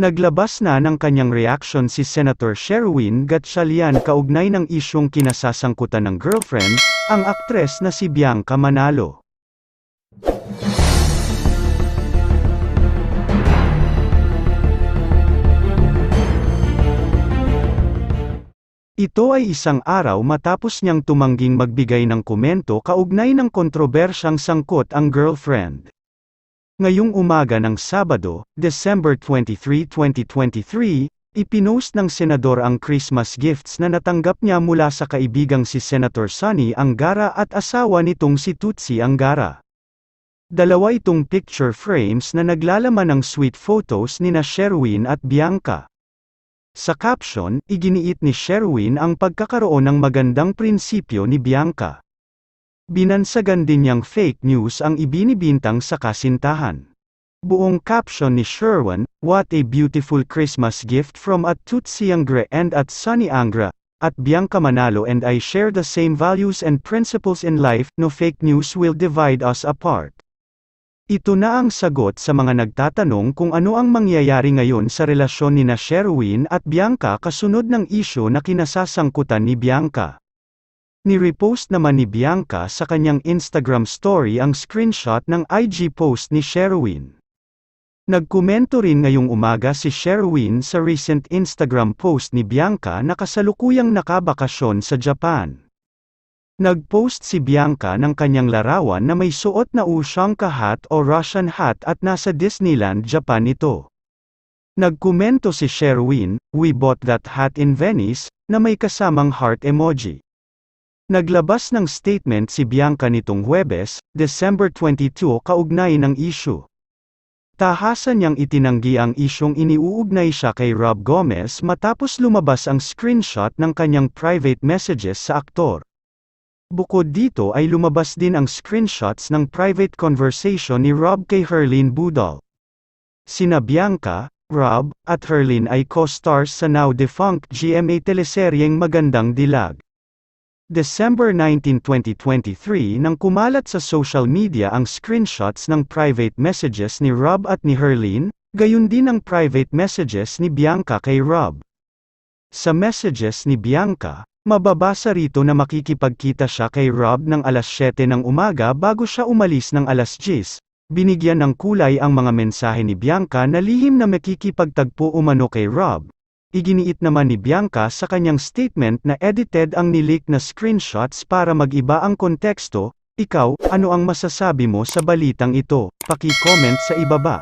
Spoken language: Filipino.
Naglabas na ng kanyang reaksyon si Senator Sherwin Gatchalian kaugnay ng isyong kinasasangkutan ng girlfriend, ang aktres na si Bianca Manalo. Ito ay isang araw matapos niyang tumangging magbigay ng komento kaugnay ng kontrobersyang sangkot ang girlfriend. Ngayong umaga ng Sabado, December 23, 2023, ipinost ng senador ang Christmas gifts na natanggap niya mula sa kaibigang si Senator Sonny Angara at asawa nitong si Tutsi Angara. Dalawa itong picture frames na naglalaman ng sweet photos nina Sherwin at Bianca. Sa caption, iginiit ni Sherwin ang pagkakaroon ng magandang prinsipyo ni Bianca. Binansagan din niyang fake news ang ibinibintang sa kasintahan. Buong caption ni Sherwin, What a beautiful Christmas gift from at Tutsi Angre and at Sunny Angra, at Bianca Manalo and I share the same values and principles in life, no fake news will divide us apart. Ito na ang sagot sa mga nagtatanong kung ano ang mangyayari ngayon sa relasyon ni na Sherwin at Bianca kasunod ng isyo na kinasasangkutan ni Bianca. Ni-repost naman ni Bianca sa kanyang Instagram story ang screenshot ng IG post ni Sherwin. Nagkomento rin ngayong umaga si Sherwin sa recent Instagram post ni Bianca na kasalukuyang nakabakasyon sa Japan. Nag-post si Bianca ng kanyang larawan na may suot na Ushanka hat o Russian hat at nasa Disneyland, Japan ito. Nagkomento si Sherwin, We bought that hat in Venice, na may kasamang heart emoji. Naglabas ng statement si Bianca nitong Huwebes, December 22 kaugnay ng issue. Tahasan niyang itinanggi ang isyong iniuugnay siya kay Rob Gomez matapos lumabas ang screenshot ng kanyang private messages sa aktor. Bukod dito ay lumabas din ang screenshots ng private conversation ni Rob kay Herlene Budol. Sina Bianca, Rob, at Herlene ay co-stars sa now-defunct GMA teleseryeng Magandang Dilag. December 19, 2023 nang kumalat sa social media ang screenshots ng private messages ni Rob at ni Herlene, gayon din ang private messages ni Bianca kay Rob. Sa messages ni Bianca, Mababasa rito na makikipagkita siya kay Rob ng alas 7 ng umaga bago siya umalis ng alas 10. Binigyan ng kulay ang mga mensahe ni Bianca na lihim na makikipagtagpo umano kay Rob. Iginiit naman ni Bianca sa kanyang statement na edited ang nilik na screenshots para mag-iba ang konteksto. Ikaw, ano ang masasabi mo sa balitang ito? Paki-comment sa ibaba.